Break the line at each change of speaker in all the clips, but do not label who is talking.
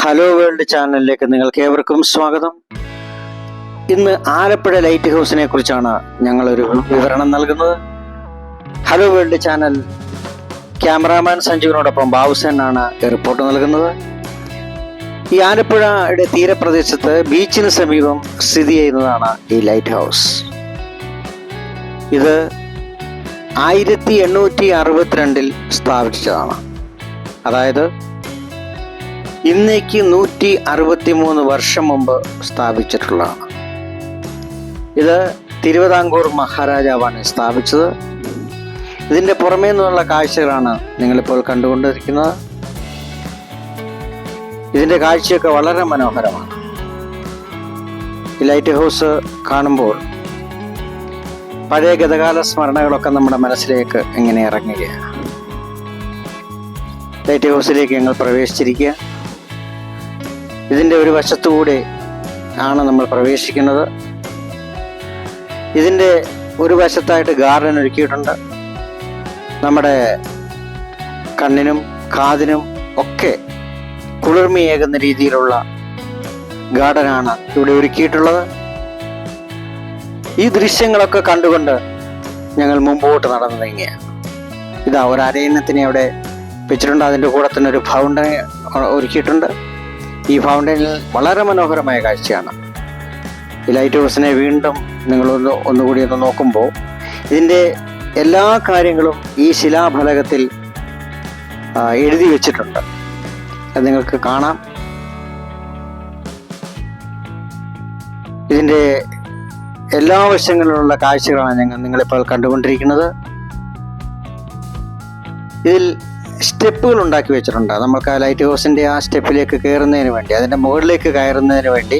Hello world ചാനലിലേക്ക് നിങ്ങൾക്ക് ഏവർക്കും സ്വാഗതം. ഇന്ന് ആലപ്പുഴ ലൈറ്റ് ഹൗസിനെ കുറിച്ചാണ് ഞങ്ങളൊരു വിവരണം നൽകുന്നത്. ഹലോ വേൾഡ് ചാനൽ ക്യാമറാമാൻ സഞ്ജുവിനോടൊപ്പം ആണ് റിപ്പോർട്ട് നൽകുന്നത്. ഈ ആലപ്പുഴയുടെ തീരപ്രദേശത്ത് ബീച്ചിന് സമീപം സ്ഥിതി ചെയ്യുന്നതാണ് ഈ ലൈറ്റ് ഹൗസ്. ഇത് ആയിരത്തി എണ്ണൂറ്റി അറുപത്തിരണ്ടിൽ സ്ഥാപിച്ചതാണ്. അതായത് ഇന്നേക്ക് നൂറ്റി അറുപത്തി മൂന്ന് വർഷം മുമ്പ് സ്ഥാപിച്ചിട്ടുള്ളതാണ്. ഇത് തിരുവിതാംകൂർ മഹാരാജാവാണ് സ്ഥാപിച്ചത്. ഇതിന്റെ പുറമേ നിന്നുള്ള കാഴ്ചകളാണ് നിങ്ങളിപ്പോൾ കണ്ടുകൊണ്ടിരിക്കുന്നത്. ഇതിന്റെ കാഴ്ചയൊക്കെ വളരെ മനോഹരമാണ്. ഈ ലൈറ്റ് ഹൗസ് കാണുമ്പോൾ പഴയ ഗതകാല സ്മരണകളൊക്കെ നമ്മുടെ മനസ്സിലേക്ക് എങ്ങനെ ഇറങ്ങുകയാണ്? ലൈറ്റ് ഹൗസിലേക്ക് ഞങ്ങൾ പ്രവേശിച്ചിരിക്കുക ഇതിന്റെ ഒരു വശത്തുകൂടെ ആണ് നമ്മൾ പ്രവേശിക്കുന്നത്. ഇതിന്റെ ഒരു വശത്തായിട്ട് ഗാർഡൻ ഒരുക്കിയിട്ടുണ്ട്. നമ്മുടെ കണ്ണിനും കാതിനും ഒക്കെ കുളിർമയേകുന്ന രീതിയിലുള്ള ഗാർഡനാണ് ഇവിടെ ഒരുക്കിയിട്ടുള്ളത്. ഈ ദൃശ്യങ്ങളൊക്കെ കണ്ടുകൊണ്ട് ഞങ്ങൾ മുമ്പോട്ട് നടന്നു നീങ്ങിയാണ് ഇതാ ഒരു അരയണത്തിനെ അവിടെ വെച്ചിട്ടുണ്ട്. അതിന്റെ കൂടെ തന്നെ ഒരു ഫൗണ്ടൻ ഒരുക്കിയിട്ടുണ്ട്. ഈ ഫൗണ്ടനിൽ വളരെ മനോഹരമായ കാഴ്ചയാണ്. ഈ ലൈറ്റ് ഹൗസിനെ വീണ്ടും നിങ്ങളൊന്ന് ഒന്നുകൂടി ഒന്ന് നോക്കുമ്പോൾ ഇതിന്റെ എല്ലാ കാര്യങ്ങളും ഈ ശിലാഫലകത്തിൽ എഴുതി വെച്ചിട്ടുണ്ട്. അത് നിങ്ങൾക്ക് കാണാം. ഇതിന്റെ എല്ലാ വശങ്ങളിലുള്ള കാഴ്ചകളാണ് ഞങ്ങൾ നിങ്ങളിപ്പോൾ കണ്ടുകൊണ്ടിരിക്കുന്നത്. ഇതിൽ സ്റ്റെപ്പുകൾ ഉണ്ടാക്കി വെച്ചിട്ടുണ്ട്. നമുക്ക് ആ ലൈറ്റ് ഹൗസിന്റെ ആ സ്റ്റെപ്പിലേക്ക് കയറുന്നതിന് വേണ്ടി അതിന്റെ മുകളിലേക്ക് കയറുന്നതിന് വേണ്ടി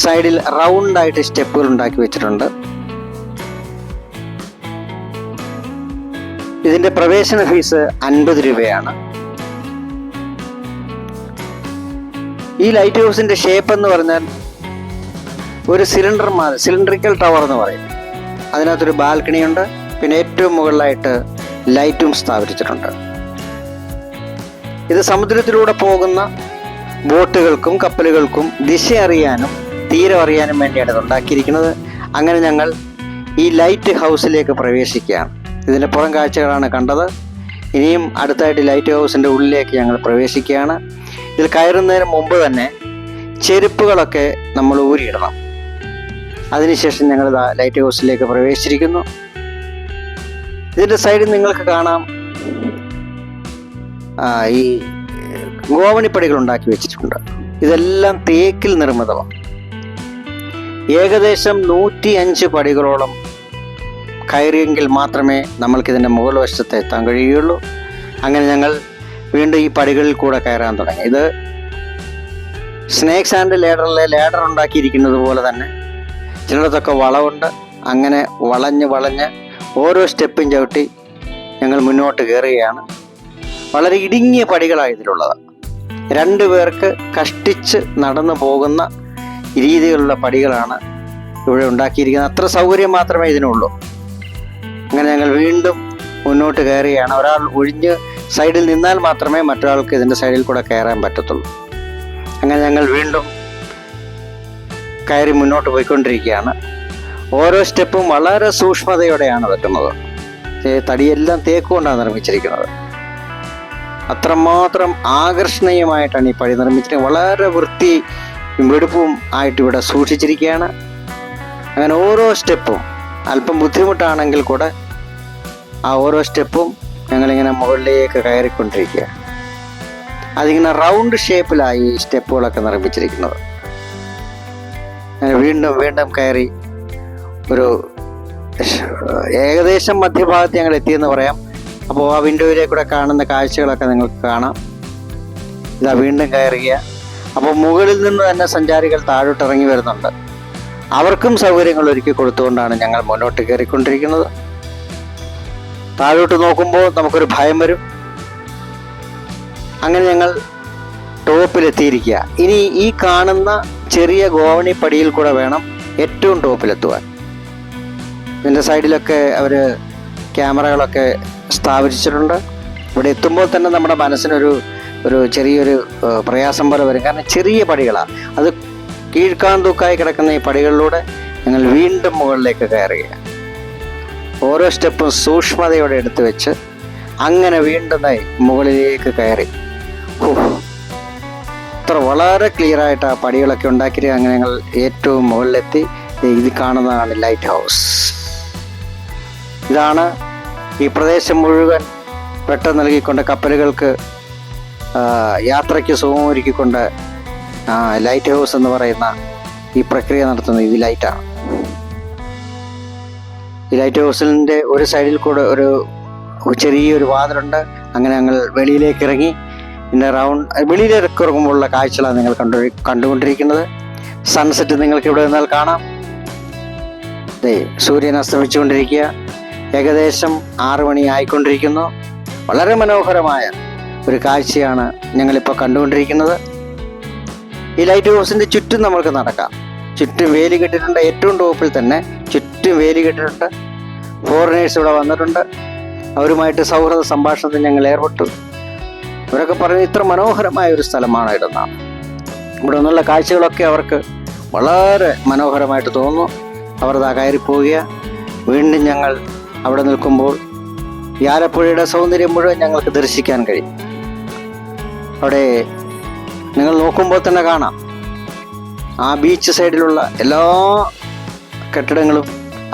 സൈഡിൽ റൗണ്ട് ആയിട്ട് സ്റ്റെപ്പുകൾ ഉണ്ടാക്കി വെച്ചിട്ടുണ്ട്. ഇതിന്റെ പ്രവേശന ഫീസ് അൻപത് രൂപയാണ്. ഈ ലൈറ്റ് ഹൗസിന്റെ ഷേപ്പ് എന്ന് പറഞ്ഞാൽ ഒരു സിലിണ്ടർ മാതിരി സിലിണ്ടറിക്കൽ ടവർ എന്ന് പറയും. അതിനകത്തൊരു ബാൽക്കണിയുണ്ട് പിന്നെ ഏറ്റവും മുകളിലായിട്ട് ലൈറ്റും സ്ഥാപിച്ചിട്ടുണ്ട്. ഇത് സമുദ്രത്തിലൂടെ പോകുന്ന ബോട്ടുകൾക്കും കപ്പലുകൾക്കും ദിശ അറിയാനും തീരം അറിയാനും വേണ്ടിയാണ് ഇത് ഉണ്ടാക്കിയിരിക്കുന്നത്. അങ്ങനെ ഞങ്ങൾ ഈ ലൈറ്റ് ഹൗസിലേക്ക് പ്രവേശിക്കുകയാണ്. ഇതിന്റെ പുറം കാഴ്ചകളാണ് കണ്ടത്. ഇനിയും അടുത്തായിട്ട് ലൈറ്റ് ഹൗസിന്റെ ഉള്ളിലേക്ക് ഞങ്ങൾ പ്രവേശിക്കുകയാണ്. ഇതിൽ കയറുന്നതിന് മുമ്പ് തന്നെ ചെരുപ്പുകളൊക്കെ നമ്മൾ ഊരിയിടണം. അതിനുശേഷം ഞങ്ങൾ ലൈറ്റ് ഹൗസിലേക്ക് പ്രവേശിച്ചിരിക്കുന്നു. ഇതിന്റെ സൈഡിൽ നിങ്ങൾക്ക് കാണാം. ഈ ഗോവണിപ്പടികൾ ഉണ്ടാക്കി വെച്ചിട്ടുണ്ട്. ഇതെല്ലാം തേക്കിൽ നിർമ്മിതമാണ് ഏകദേശം നൂറ്റി അഞ്ച് പടികളോളം കയറിയെങ്കിൽ മാത്രമേ നമ്മൾക്കിതിന്റെ മുകൾ വശത്ത് എത്താൻ കഴിയുകയുള്ളൂ. അങ്ങനെ ഞങ്ങൾ വീണ്ടും ഈ പടികളിൽ കൂടെ കയറാൻ തുടങ്ങി. ഇത് സ്നേക്സ് ആൻഡ് ലേഡറിലെ ലേഡർ ഉണ്ടാക്കിയിരിക്കുന്നത് പോലെ തന്നെ ചിലയിടത്തൊക്കെ വളവുണ്ട്. അങ്ങനെ വളഞ്ഞ് വളഞ്ഞ് ഓരോ സ്റ്റെപ്പും ചവിട്ടി ഞങ്ങൾ മുന്നോട്ട് കയറുകയാണ്. വളരെ ഇടുങ്ങിയ പടികളാണ് ഇതിലുള്ളത് രണ്ടു പേർക്ക് കഷ്ടിച്ച് നടന്നു പോകുന്ന രീതിയിലുള്ള പടികളാണ് ഇവിടെ ഉണ്ടാക്കിയിരിക്കുന്നത്. അത്ര സൗകര്യം മാത്രമേ ഇതിനുള്ളൂ. അങ്ങനെ ഞങ്ങൾ വീണ്ടും മുന്നോട്ട് കയറുകയാണ്. ഒരാൾ ഒഴിഞ്ഞ് സൈഡിൽ നിന്നാൽ മാത്രമേ മറ്റൊരാൾക്ക് ഇതിന്റെ സൈഡിൽ കൂടെ കയറാൻ പറ്റത്തുള്ളൂ. അങ്ങനെ ഞങ്ങൾ വീണ്ടും കയറി മുന്നോട്ട് പോയിക്കൊണ്ടിരിക്കുകയാണ്. ഓരോ സ്റ്റെപ്പും വളരെ സൂക്ഷ്മതയോടെയാണ് ഈ തടിയെല്ലാം തേക്കുകൊണ്ടാണ് നിർമ്മിച്ചിരിക്കുന്നത്. അത്രമാത്രം ആകർഷണീയമായിട്ടാണ് ഈ പള്ളി നിർമ്മിച്ചിട്ട് വളരെ വൃത്തി വെടുപ്പും ആയിട്ട് ഇവിടെ സൂക്ഷിച്ചിരിക്കുകയാണ്. അങ്ങനെ ഓരോ സ്റ്റെപ്പും അല്പം ബുദ്ധിമുട്ടാണെങ്കിൽ കൂടെ ആ ഓരോ സ്റ്റെപ്പും ഞങ്ങളിങ്ങനെ മുകളിലേക്ക് കയറിക്കൊണ്ടിരിക്കുക അതിങ്ങനെ റൗണ്ട് ഷേപ്പിലായി ഈ സ്റ്റെപ്പുകളൊക്കെ നിർമ്മിച്ചിരിക്കുന്നത്. വീണ്ടും വീണ്ടും കയറി ഒരു ഏകദേശം മധ്യഭാഗത്ത് ഞങ്ങൾ എത്തിയെന്ന് പറയാം. അപ്പോൾ ആ വിൻഡോയിലെ കൂടെ കാണുന്ന കാഴ്ചകളൊക്കെ നിങ്ങൾക്ക് കാണാം. ഇതാ വീണ്ടും കയറുക അപ്പോൾ മുകളിൽ നിന്ന് തന്നെ സഞ്ചാരികൾ താഴോട്ട് ഇറങ്ങി വരുന്നുണ്ട്. അവർക്കും സൗകര്യങ്ങൾ ഒരുക്കി കൊടുത്തുകൊണ്ടാണ് ഞങ്ങൾ മുന്നോട്ട് കയറിക്കൊണ്ടിരിക്കുന്നത്. താഴോട്ട് നോക്കുമ്പോൾ നമുക്കൊരു ഭയം വരും. അങ്ങനെ ഞങ്ങൾ ടോപ്പിലെത്തിയിരിക്കുക. ഇനി ഈ കാണുന്ന ചെറിയ ഗോവണി പടിയിൽ കൂടെ വേണം ഏറ്റവും ടോപ്പിലെത്തുവാൻ. ഇതിന്റെ സൈഡിലൊക്കെ അവർ ക്യാമറകളൊക്കെ സ്ഥാപിച്ചിട്ടുണ്ട്. ഇവിടെ എത്തുമ്പോൾ തന്നെ നമ്മുടെ മനസ്സിനൊരു ഒരു ചെറിയൊരു പ്രയാസം പോലെ വരും. കാരണം ചെറിയ പടികളാണ് അത് കീഴ്ക്കാന്തൂക്കായി കിടക്കുന്ന ഈ പടികളിലൂടെ നിങ്ങൾ വീണ്ടും മുകളിലേക്ക് കയറുക ഓരോ സ്റ്റെപ്പും സൂക്ഷ്മതയോടെ എടുത്തു വെച്ച് അങ്ങനെ വീണ്ടും മുകളിലേക്ക് കയറി. ഇത്ര വളരെ ക്ലിയർ ആയിട്ട് ആ പടികളൊക്കെ ഉണ്ടാക്കിയിട്ട് അങ്ങനെ ഞങ്ങൾ ഏറ്റവും മുകളിലെത്തി. ഇത് കാണുന്നതാണ് ലൈറ്റ് ഹൗസ്. ഇതാണ് ഈ പ്രദേശം മുഴുവൻ വെട്ടം നൽകിക്കൊണ്ട് കപ്പലുകൾക്ക് യാത്രയ്ക്ക് സുഖമൊരുക്കിക്കൊണ്ട് ലൈറ്റ് ഹൗസ് എന്ന് പറയുന്ന ഈ പ്രക്രിയ നടത്തുന്നത് ഈ ലൈറ്റാണ് ഈ ലൈറ്റ് ഹൗസിന്റെ ഒരു സൈഡിൽ കൂടെ ഒരു ചെറിയൊരു വാതിലുണ്ട്. അങ്ങനെ ഞങ്ങൾ വെളിയിലേക്ക് ഇറങ്ങി. പിന്നെ റൗണ്ട് വെളിയിലേക്ക് ഇറങ്ങുമ്പോഴുള്ള കാഴ്ചകളാണ് നിങ്ങൾ കണ്ടു കണ്ടുകൊണ്ടിരിക്കുന്നത്. സൺസെറ്റ് നിങ്ങൾക്ക് ഇവിടെ നിന്നാൽ കാണാം. സൂര്യൻ അസ്തമിച്ചുകൊണ്ടിരിക്കുക. ഏകദേശം ആറു മണി ആയിക്കൊണ്ടിരിക്കുന്നു വളരെ മനോഹരമായ ഒരു കാഴ്ചയാണ് ഞങ്ങളിപ്പോൾ കണ്ടുകൊണ്ടിരിക്കുന്നത്. ഈ ലൈറ്റ് ഹൗസിന്റെ ചുറ്റും നമുക്ക് നടക്കാം. ചുറ്റും വേലി കെട്ടിട്ടുണ്ട്. ഏറ്റവും ടോപ്പിൽ തന്നെ ചുറ്റും വേലി കെട്ടിട്ടുണ്ട്. ഫോറിനേഴ്സ് ഇവിടെ വന്നിട്ടുണ്ട്. അവരുമായിട്ട് സൗഹൃദ സംഭാഷണത്തിൽ ഞങ്ങൾ ഏർപ്പെട്ടു. ഇവരൊക്കെ പറഞ്ഞു ഇത്ര മനോഹരമായ ഒരു സ്ഥലമാണ് ഇതെന്നാണ്. ഇവിടെ നിന്നുള്ള കാഴ്ചകളൊക്കെ അവർക്ക് വളരെ മനോഹരമായിട്ട് തോന്നുന്നു. അവർ ഇതാ കയറിപ്പോവുക വീണ്ടും ഞങ്ങൾ അവിടെ നിൽക്കുമ്പോൾ ഈ ആലപ്പുഴയുടെ സൗന്ദര്യം മുഴുവൻ ഞങ്ങൾക്ക് ദർശിക്കാൻ കഴിയും. അവിടെ നിങ്ങൾ നോക്കുമ്പോൾ തന്നെ കാണാം. ആ ബീച്ച് സൈഡിലുള്ള എല്ലാ കെട്ടിടങ്ങളും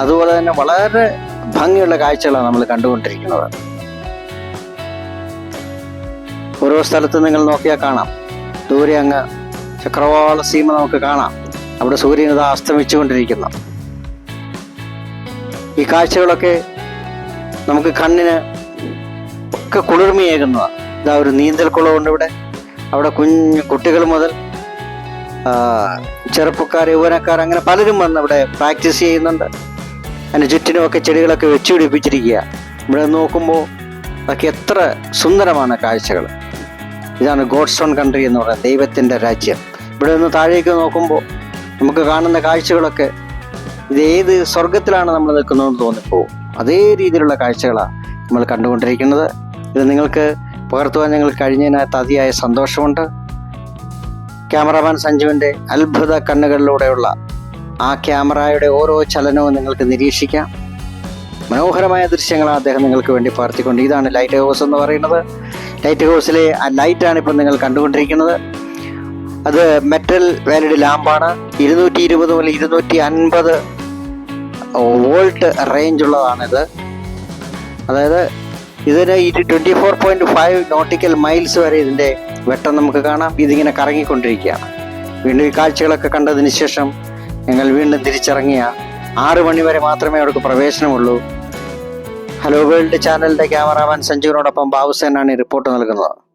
അതുപോലെ തന്നെ വളരെ ഭംഗിയുള്ള കാഴ്ചകളാണ് നമ്മൾ കണ്ടുകൊണ്ടിരിക്കുന്നത്. ഓരോ സ്ഥലത്ത് നിങ്ങൾ നോക്കിയാൽ കാണാം. ദൂരെ അങ്ങ് ചക്രവാള സീമ നമുക്ക് കാണാം. അവിടെ സൂര്യൻ അസ്തമിച്ചുകൊണ്ടിരിക്കുന്നു. ഈ കാഴ്ചകളൊക്കെ നമുക്ക് കണ്ണിന് ഒക്കെ കുളിർമയേകുന്നതാണ് ഇതാ ഒരു നീന്തൽ കുളമുണ്ട് ഇവിടെ. അവിടെ കുഞ്ഞു കുട്ടികൾ മുതൽ ചെറുപ്പക്കാർ യൗവനക്കാർ അങ്ങനെ പലരും വന്ന് ഇവിടെ പ്രാക്ടീസ് ചെയ്യുന്നുണ്ട്. അതിന് ചുറ്റിനുമൊക്കെ ചെടികളൊക്കെ വെച്ചു പിടിപ്പിച്ചിരിക്കുക ഇവിടെ നോക്കുമ്പോൾ അതൊക്കെ എത്ര സുന്ദരമാണ് കാഴ്ചകൾ. ഇതാണ് ഗോഡ്സ്റ്റോൺ കൺട്രി എന്ന് പറയുന്നത് ദൈവത്തിന്റെ രാജ്യം. ഇവിടെ നിന്ന് താഴേക്ക് നോക്കുമ്പോൾ നമുക്ക് കാണുന്ന കാഴ്ചകളൊക്കെ ഇത് ഏത് സ്വർഗത്തിലാണ് നമ്മൾ നിൽക്കുന്നതെന്ന് തോന്നിപ്പോവും അതേ രീതിയിലുള്ള കാഴ്ചകളാണ് നമ്മൾ കണ്ടുകൊണ്ടിരിക്കുന്നത്. ഇത് നിങ്ങൾക്ക് പകർത്തുവാൻ ഞങ്ങൾ കഴിഞ്ഞതിനകത്ത് അതിയായ സന്തോഷമുണ്ട്. ക്യാമറാമാൻ സഞ്ജുവിന്റെ അത്ഭുത കണ്ണുകളിലൂടെയുള്ള ആ ക്യാമറയുടെ ഓരോ ചലനവും നിങ്ങൾക്ക് നിരീക്ഷിക്കാം. മനോഹരമായ ദൃശ്യങ്ങളാണ് അദ്ദേഹം നിങ്ങൾക്ക് വേണ്ടി പകർത്തിക്കൊണ്ട് ഇതാണ് ലൈറ്റ് ഹൗസ് എന്ന് പറയുന്നത്. ലൈറ്റ് ഹൗസിലെ ആ ലൈറ്റാണ് ഇപ്പം നിങ്ങൾ കണ്ടുകൊണ്ടിരിക്കുന്നത്. അത് മെറ്റൽ വാലിഡ് ലാമ്പാണ്. ഇരുന്നൂറ്റി ഇരുപത് മുതൽ ഇരുന്നൂറ്റി അൻപത് വോൾട്ട് റേഞ്ച് ഉള്ളതാണിത്. അതായത് ഇതിന് ഈ twenty four point five nautical miles വരെ ഇതിന്റെ വെട്ടം നമുക്ക് കാണാം. ഇതിങ്ങനെ കറങ്ങിക്കൊണ്ടിരിക്കുകയാണ്. വീണ്ടും ഈ കാഴ്ചകളൊക്കെ കണ്ടതിന് ശേഷം ഞങ്ങൾ വീണ്ടും തിരിച്ചിറങ്ങിയ ആറ് മണി വരെ മാത്രമേ അവർക്ക് പ്രവേശനമുള്ളൂ. ഹലോ വേൾഡ് ചാനലിന്റെ ക്യാമറാമാൻ സഞ്ജുവിനോടൊപ്പം ബാബുസേനാണ് റിപ്പോർട്ട് നൽകുന്നത്.